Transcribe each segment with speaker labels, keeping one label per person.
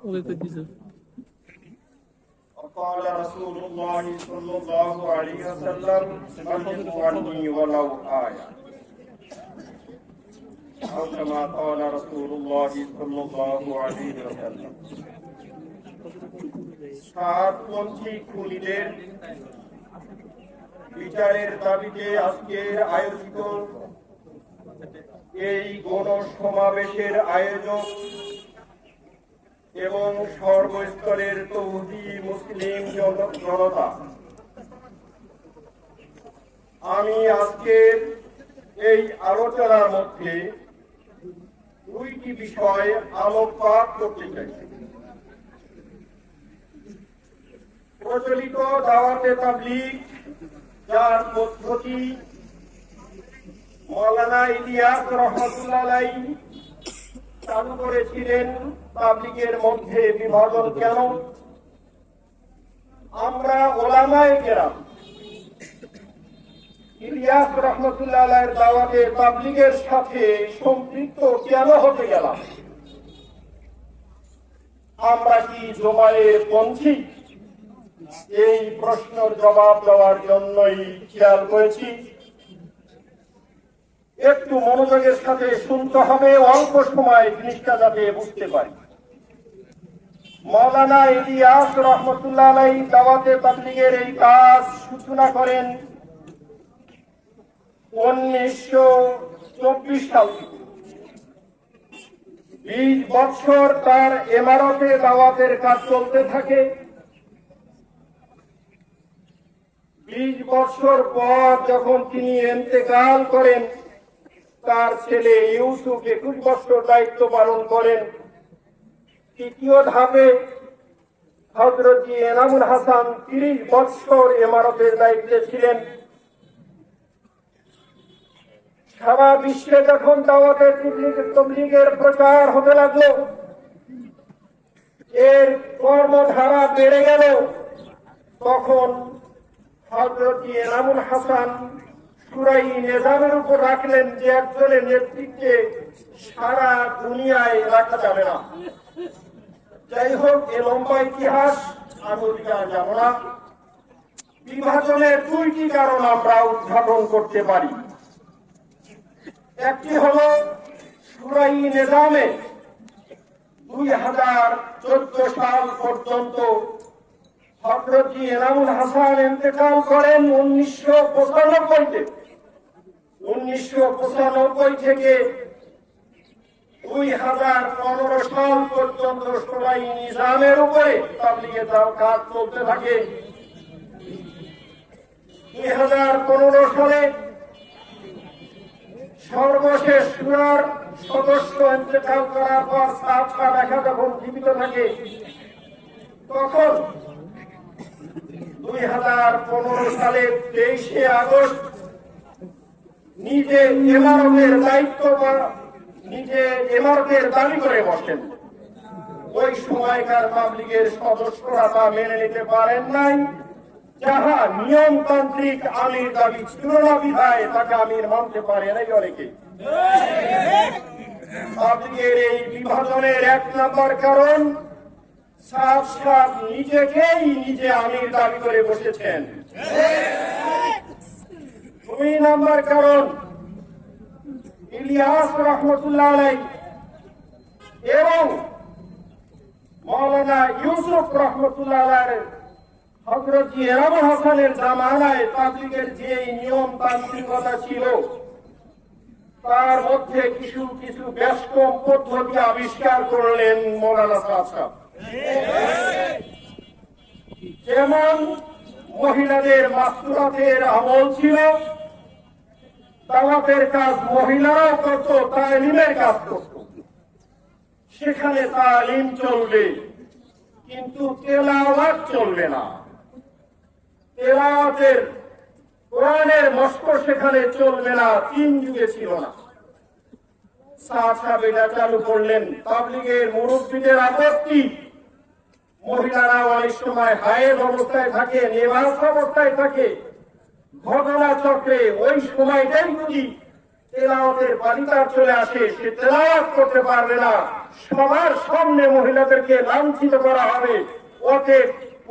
Speaker 1: ওকে করে দিছে
Speaker 2: وقال رسول الله صلى الله عليه وسلم بلغوا عني ولو آية أو كما قال رسول الله صلى الله عليه وسلم সাতপন্থী খুনিদের বিচারের দাবিতে আজকের আয়োজিত এই গণ সমাবেশের আয়োজক এবং সর্বস্তরের তৌহি মুসলিম জনতা। আমি আজকের এই আলোচনার মধ্যে দুইটি বিষয় আলোকপাত করতে চাই। প্রচলিত দাওয়াতে তাবলিগ, যার পদ্ধতি মৌলানা ইলিয়াস রহমতুল্লাহ চালু করেছিলেন পাবলিকের মধ্যে বিভাজন কেন? আমরা ওলামায় গেলাম ইলিয়াস রহমতুল্লাহ দাওয়াতে পাবলিকের সাথে সম্পৃক্ত কেন হতে গেলাম? আমরা কি জমায়ের পন্থী? এই প্রশ্নের জবাব দেওয়ার জন্যই খেয়াল করেছি। একটু মনোযোগের সাথে শুনতে হবে, অল্প সময় জিনিসটা যাতে বুঝতে পারি। মৌলানা ইলিয়াস রহমতুল্লাহ আলাই দাওয়াতে তাবলিগের এই কাজ সূচনা করেন উনিশশো চব্বিশ সাল বিশ বছর তার এমারতে দাওয়াতের কাজ চলতে থাকে। বিশ বছর পর যখন তিনি এন্তেকাল করেন তার ছেলে ইউসুফ একুশ বছর দায়িত্ব পালন করেন। তৃতীয় ধাপে হজরতজি এনামুল হাসান তিরিশ বছর এমারতের দায়িত্বে ছিলেন। সারা বিশ্বে যখন দাওয়াতের তবলিগের প্রচার হতে লাগল, এর কর্মধারা বেড়ে গেল। তখন হজরত এনামুল হাসান সুরাই নিজামের উপর রাখলেন যে একজনের নেতৃত্বে সারা দুনিয়ায় রাখা যাবে না। যাই হোক, এ লম্বা ইতিহাস, আমি যাব না। বিভাজনের দুইটি কারণ আমরা উদ্ঘাটন করতে পারি। একটি হল সুরাই নিজামে দুই হাজার চোদ্দ সাল পর্যন্ত হজরতজি এনামুল হাসান ইন্তেকাল করেন উনিশশো পঁচানব্বইতে। উনিশশো পঁচানব্বই থেকে দুই হাজার পনেরো সাল পর্যন্ত সবাই নিজামের উপরে তাবলিগে কাজ চলতে থাকে। দুই হাজার পনেরো সালে সর্বশেষ সুরার সদস্য ইন্তেকাল করার পর সাত দেখা যখন জীবিত থাকে, তখন দুই হাজার পনেরো সালের তেইশে আগস্ট নিজে এমারতের দায়িত্ব নিজে এমারতের দাবি করে বসেন। ওই সময়কার পাবলিকের সদস্যরা তা মেনে নিতে পারেন নাই। যাহা নিয়মতান্ত্রিক আমির দাবি ছিল না বিধায় তাকে আমির মানতে পারে নাই অনেকে। পাবলিকের এই বিভাজনের এক নম্বর কারণ সাত নিজেকেই নিজে আমির দাবি করে বসেছেন। দুই নম্বর কারণ, ইলিয়াস রহমতুল্লাহ আলাই এবং মৌলানা ইউসুফ রহমতুল্লাহ আলাইয়ের হজরত এরামুল হাসানের জামানায় যে নিয়ম তান্ত্রিকতা ছিল, তার মধ্যে কিছু কিছু ব্যস্তম পদ্ধতি আবিষ্কার করলেন মৌলানা সাহেব। যেমন মহিলাদের মাস্তুরাতের আমল ছিল দাওয়াতের কাজ মহিলারাও করত, তালিমের কাজ করত। সেখানে তালিম চলবে, কিন্তু তেলাওয়াত চলবে না। তেলাওয়াতের কোরআনের মস্ক সেখানে চলবে না, তিন যুগে ছিল না। চালু করলেন পাবলিকের মুরব্বীদের আপত্তি। মহিলারা অনেক সময় হায়ের অবস্থায় থাকে নিবাস অবস্থায় থাকে। ঘটনা চক্রে ওই সময়টাই যদি তেলাওয়াতের বালিকার চলে আসে, সে তেলাওয়াত করতে পারবে না। সবার সামনে মহিলাদেরকে লাঞ্ছিত করা হবে। ওতে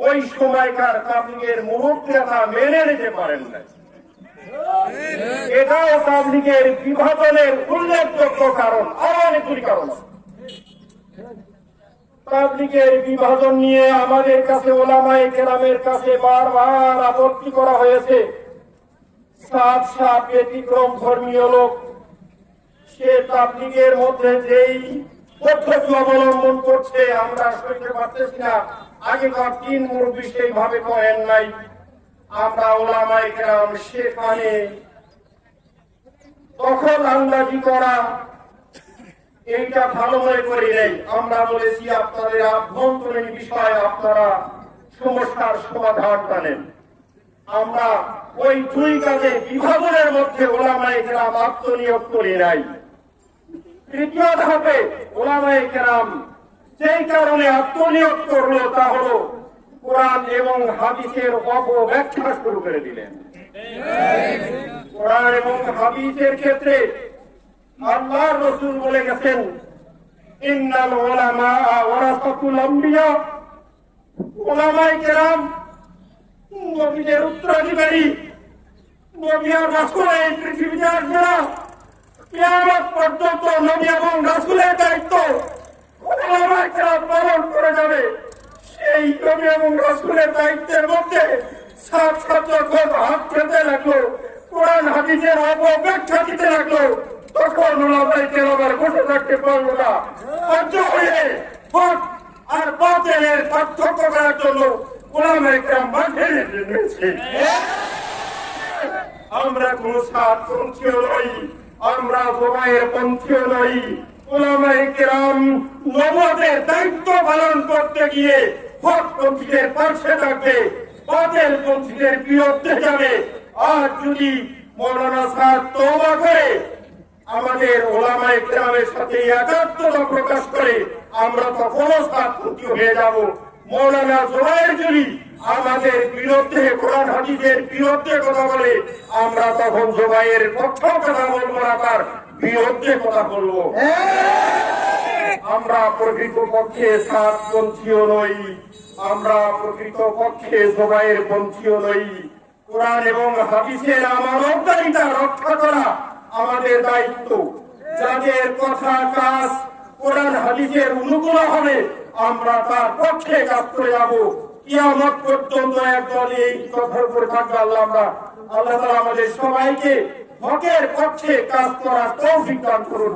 Speaker 2: ওই সময়কার তাবলিগের মুহূর্তটা মেনে নিতে পারেন না এটাও তাবলিগের বিভাজনের উল্লেখযোগ্য কারণ আরও অনেকগুলি কারণ। তাবলিগের বিভাজন নিয়ে আমাদের কাছে ওলামাই কেরামের কাছে বারবার আপত্তি করা হয়েছে। সাত ব্যতিক্রম ধর্মীয় লোক। সে তাবলিগের মধ্যে যেই পদ্ধতি অবলম্বন করছে, আমরা পারতেছি না। আগেকার তিন মুরব্বী সেইভাবে করেন নাই। আমরা ওলামাই সেখানে দখল আন্দাজি করা, এইটা ভালো মনে করি নেই। আমরা বলেছি, আপনাদের আভ্যন্তরীণ বিষয়ে আপনারা সমস্যার সমাধান টানেন আমরা ওই দুই কাজে বিভাজনের মধ্যে ওলামাই কেরাম আত্মনিয়োগ করি নাই। তৃতীয় ধাপে ওলামাই কেরাম যেই কারণে আত্মনিয়োগ করল তা হলো কোরআন এবং হাদিসের অপব্যাখ্যা শুরু করে দিলেন। কোরআন এবং হাদিসের ক্ষেত্রে আল্লাহর রসুল বলে গেছেন, ইন্নাল ওলামা ওয়ারাসাতুল আম্বিয়া। ওলামাই কেরাম নবীদের উত্তরাধিকারী নবী আর রাসূল এই পৃথিবীতে আসবে না। কিয়ামত পর্যন্ত নবী এবং রাসূলের দায়িত্ব কেরাম পালন করে যাবে। সেই নবী এবং রাসূলের দায়িত্বের মধ্যে সাত সাত যখন হাত খেতে লাগল, কোরআন হাদিসের অপব্যাখ্যা দিতে লাগল। তখন কেরাম আর বসে থাকতে পারল না। বাধ্য আর বাতিলের পার্থক্য করার জন্য ওলামাই কেরাম মাঠে নেমেছে আমরা কোন পন্থীয় নই, আমরা জমায়ের পন্থীয় নই। ওলামাই কেরাম নবাদের দায়িত্ব পালন করতে গিয়ে হক পন্থীদের পাশে থাকবে বাতিল পন্থীদের বিরুদ্ধে যাবে। আর যদি মৌলানা সাহেব তৌবা করে, আমাদের ওলামাই কেরামের সাথে একাত্মতা প্রকাশ করে, আমরা তখনও সাতপন্থী হয়ে যাব। মৌলানা জোবাইর যদি আমাদের বিরুদ্ধে, কোরআন হাদিসের বিরুদ্ধে কথা বলে, আমরা তখন জোবাইয়ের পক্ষ কথা বলব না, তার বিরুদ্ধে কথা বলব। আমরা প্রকৃত পক্ষে সাতপন্থীও নই, আমরা প্রকৃত পক্ষে জোবাইয়ের পন্থীও নই। কোরআন এবং হাদিসের আমানতদারিতা রক্ষা করা আমাদের দায়িত্ব। যাদের কথা কাজ কোরআন হাদিসের অনুকূল হবে আমরা তার পক্ষে কাজ করে যাব। কিয়ামত পর্যন্ত একদল এই কথার উপরে থাকবে আল্লাহ আমরা। আল্লাহ তালা আমাদের সবাইকে হকের পক্ষে কাজ করার তৌফিক দান করুন।